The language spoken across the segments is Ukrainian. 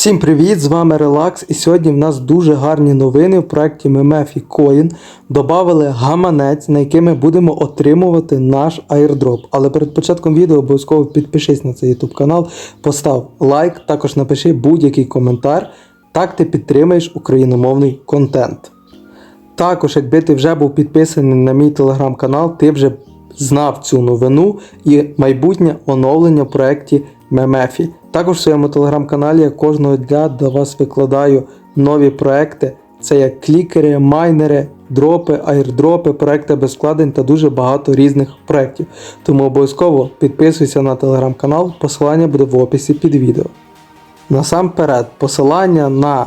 Всім привіт! З вами Relax. І сьогодні в нас дуже гарні новини в проєкті MemeFi Coin. Добавили гаманець, на який ми будемо отримувати наш airdrop. Але перед початком відео обов'язково підпишись на цей YouTube канал, постав лайк, також напиши будь-який коментар. Так ти підтримаєш україномовний контент. Також, якби ти вже був підписаний на мій телеграм-канал, ти вже знав цю новину і майбутнє оновлення в проєкті Мемефі. Також в своєму телеграм-каналі я кожного дня до вас викладаю нові проекти. Це як клікери, майнери, дропи, айрдропи, проекти без вкладень та дуже багато різних проєктів. Тому обов'язково підписуйся на телеграм-канал, посилання буде в описі під відео. Насамперед, посилання на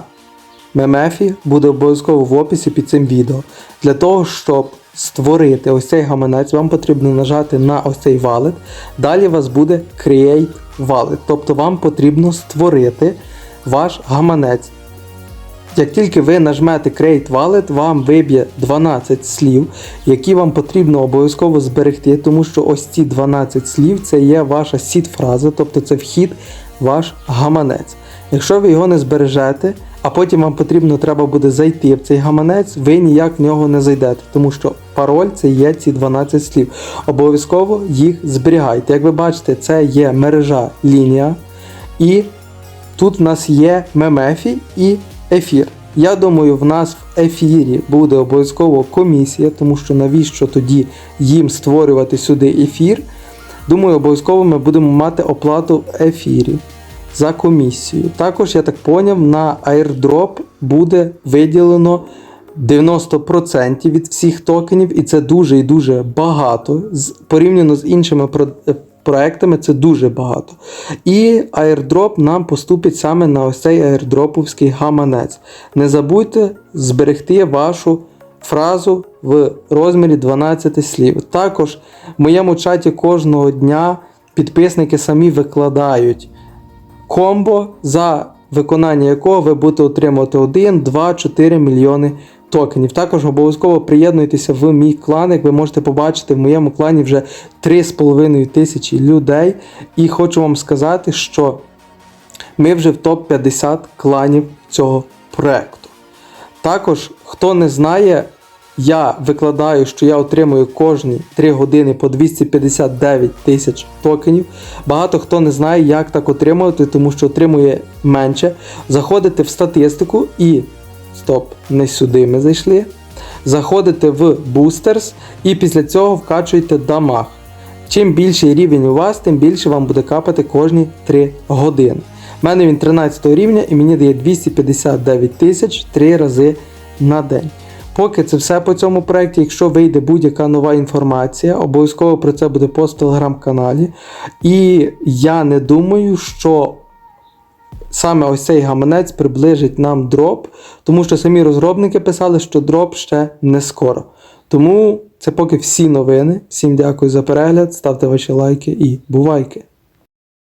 Мемефі буде обов'язково в описі під цим відео. Для того, щоб створити ось цей гаманець, вам потрібно нажати на ось цей валет. Далі у вас буде Create Wallet. Тобто вам потрібно створити ваш гаманець. Як тільки ви нажмете Create Wallet, вам виб'є 12 слів, які вам потрібно обов'язково зберегти, тому що ось ці 12 слів це є ваша сід-фраза, тобто це вхід ваш гаманець. Якщо ви його не збережете, а потім вам потрібно треба буде зайти в цей гаманець, ви ніяк в нього не зайдете, тому що пароль це є ці 12 слів. Обов'язково їх зберігайте. Як ви бачите, це є мережа лінія, і тут в нас є мемефі і ефір. Я думаю, в нас в ефірі буде обов'язково комісія, тому що навіщо тоді їм створювати сюди ефір. Думаю, обов'язково ми будемо мати оплату в ефірі за комісію. Також, я так поняв, на airdrop буде виділено 90% від всіх токенів, і це дуже і дуже багато. Порівняно з іншими е, проектами, це дуже багато. І airdrop нам поступить саме на ось цей airdroповський гаманець. Не забудьте зберегти вашу фразу в розмірі 12 слів. Також в моєму чаті кожного дня підписники самі викладають комбо, за виконання якого ви будете отримувати 1, 2, 4 мільйони токенів. Також обов'язково приєднуйтеся в мій клан. Як ви можете побачити, в моєму клані вже 3,5 тисячі людей. І хочу вам сказати, що ми вже в топ-50 кланів цього проекту. Також, хто не знає, я викладаю, що я отримую кожні 3 години по 259 тисяч токенів. Багато хто не знає, як так отримувати, тому що отримує менше. Заходите в статистику і. Стоп, не сюди ми зайшли. Заходите в Boosters і після цього вкачуєте дамаг. Чим більший рівень у вас, тим більше вам буде капати кожні 3 години. У мене він 13 рівня і мені дає 259 тисяч 3 рази на день. Поки це все по цьому проєкті. Якщо вийде будь-яка нова інформація, обов'язково про це буде пост в телеграм-каналі. І я не думаю, що саме ось цей гаманець приближить нам дроп, тому що самі розробники писали, що дроп ще не скоро. Тому це поки всі новини. Всім дякую за перегляд, ставте ваші лайки і бувайки!